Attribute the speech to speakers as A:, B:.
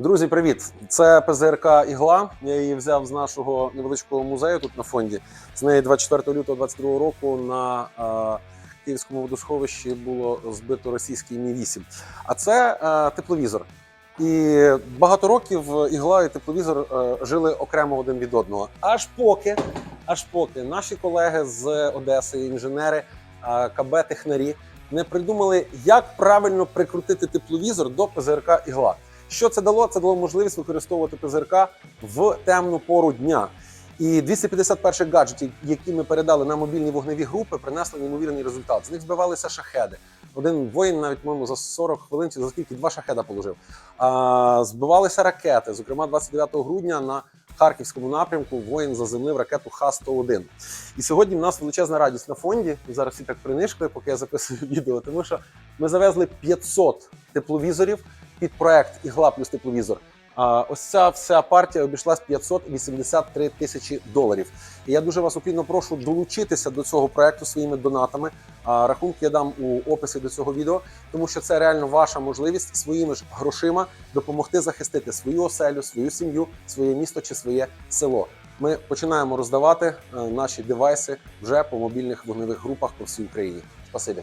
A: Друзі, привіт! Це ПЗРК Ігла. Я її взяв з нашого невеличкого музею тут на фонді. З неї 24 лютого 22 року на е, Київському водосховищі було збито російський Мі 8 А це е, тепловізор. І багато років ігла і тепловізор е, жили окремо один від одного. Аж поки, аж поки наші колеги з Одеси, інженери е, КБ технарі не придумали, як правильно прикрутити тепловізор до ПЗРК ігла. Що це дало? Це дало можливість використовувати ПЗРК в темну пору дня. І 251 гаджетів, які ми передали на мобільні вогневі групи, принесли неймовірний результат. З них збивалися шахеди. Один воїн навіть моєму за 40 хвилин чи за скільки два шахеда положив. А, збивалися ракети. Зокрема, 29 грудня на харківському напрямку воїн заземлив ракету Х-101. І сьогодні в нас величезна радість на фонді. Зараз всі так принишкли, поки я записую відео, тому що ми завезли 500 тепловізорів під проект Ігла плюс тепловізор. А ось ця вся партія обійшлась 583 тисячі доларів. І я дуже вас уклінно прошу долучитися до цього проекту своїми донатами. Рахунки я дам у описі до цього відео, тому що це реально ваша можливість своїми ж грошима допомогти захистити свою оселю, свою сім'ю, своє місто чи своє село. Ми починаємо роздавати е, наші девайси вже по мобільних вогневих групах по всій Україні. Спасибі.